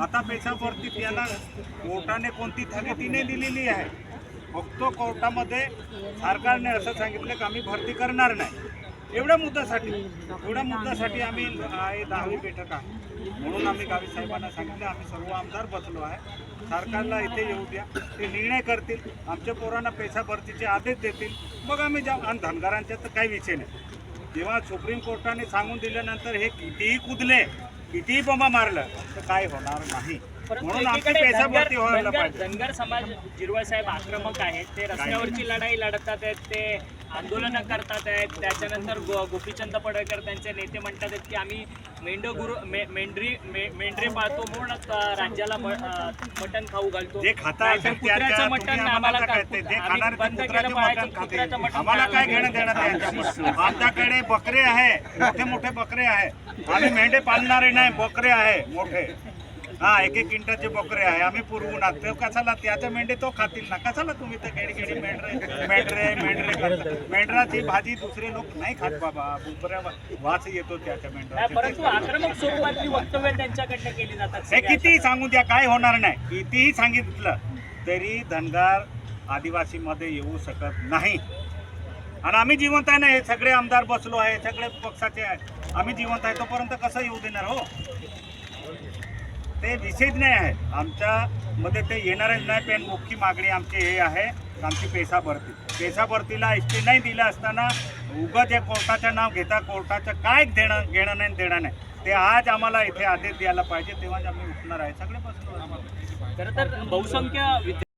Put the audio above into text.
आता पेशावरती त्याला कोर्टाने कोणती स्थगिती नाही दिलेली आहे? फक्त कोर्टामध्ये सरकारने असं सांगितलं की आम्ही भरती करणार नाही. एवढ्या मुद्द्यासाठी एवढ्या मुद्द्यासाठी आम्ही आहे दहावी बैठक आहे. म्हणून आम्ही गावी साहेबांना सांगितलं आम्ही सर्व आमदार बसलो आहे. सरकारला इथे येऊ द्या. ते निर्णय करतील. आमच्या पोरांना पैसा भरतीचे आदेश देतील. मग आम्ही जाऊ आणि धनगरांच्या तर काही विषय नाही. जेव्हा सुप्रीम कोर्टाने सांगून दिल्यानंतर हे कितीही कुदले कितीही बोंबा मारलं तर काय होणार नाही. म्हणून आमची एकीकडे पैसा धनगर भरती व्हायला पाहिजे. धनगर समाज जिरवळ साहेब आक्रमक आहेत. ते रस्त्यावरची लढाई लढतात आहेत. ते आंदोलनं करतात आहेत. त्याच्यानंतर गो गोपीचंद पडळकर त्यांचे नेते म्हणतात आहेत की आम्ही मेंढो गुरु मे- मेंढरी मे- मेंढरे पाळतो. म्हणून अ, राज्याला म- अ, मटण खाऊ घालतो. जे खाता नाहीतर असेल त्या- कुत्र्याचं त्या मटण तुम्ही आम्हाला आम्हाला का- काय ते- जे आम्ही खाणारे ते बंद केलं कुत्र्याचं पाहिजे मटण खाते. कुत्र्याचं मटण आम्हाला काय खायला घेणं देणं त्यांच्यापासून आमच्याकडे. बकरे आहे. मोठे मोठे बकरे आहे. आम्ही मेंढे पाळणारे नाही बकरे आहे मोठे. हा एक एक किंटाचे बकरे आहे आम्ही पुरवून ते कशाला त्याचे मेंढे तो खातील ना. कशाला तुम्ही तर खेडी मेंढरे मेंढरे मेंढरे करता? मेंढराची भाजी दुसरे लोक नाही खात बाबा. बुबऱ्या वास येतो त्याच्या मेंढरा हे कितीही सांगू द्या काय होणार नाही. कितीही सांगितलं तरी धनगर आदिवासीमध्ये येऊ शकत नाही. आणि आम्ही जिवंत आहे ना हे सगळे आमदार बसलो आहे सगळे पक्षाचे आहे. आम्ही जिवंत आहे तोपर्यंत कसं येऊ देणार हो? ते विषयच नाही आहे. आमच्या मध्ये ते येणारच नाही पण मुख्य मागणी आमची हे आहे आमची पेसा भरती. पेसा भरतीला एस टी नाही दिलं असताना उगाच हे कोर्टाचं नाव घेता कोर्टाचं काय देणं घेणं नाही देणं नाही. ते आज आम्हाला इथे आदेश द्यायला पाहिजे तेव्हाच आम्ही उठणार आहे. सगळे बसलो आम्हाला. खरं तर बहुसंख्य